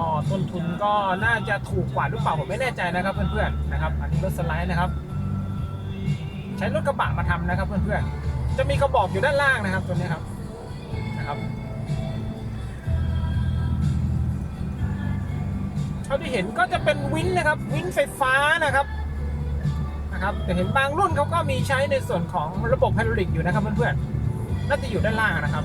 ก็ต้นทุนก็น่าจะถูกกว่าหรือเปล่าผมไม่แน่ใจนะครับเพื่อนๆนะครับ อันนี้รถสไลด์นะครับ ใช้รถกระบะมาทำนะครับเพื่อนๆจะมีกระบอกอยู่ด้านล่างนะครับตัวนี้ครับนะครับเท่าที่เห็นก็จะเป็นวินนะครับ วินไฟฟ้านะครับนะครับแต่เห็นบางรุ่นเขาก็มีใช้ในส่วนของระบบไฮดรอลิกอยู่นะครับเพื่อนๆน่าจะอยู่ด้านล่างนะครับ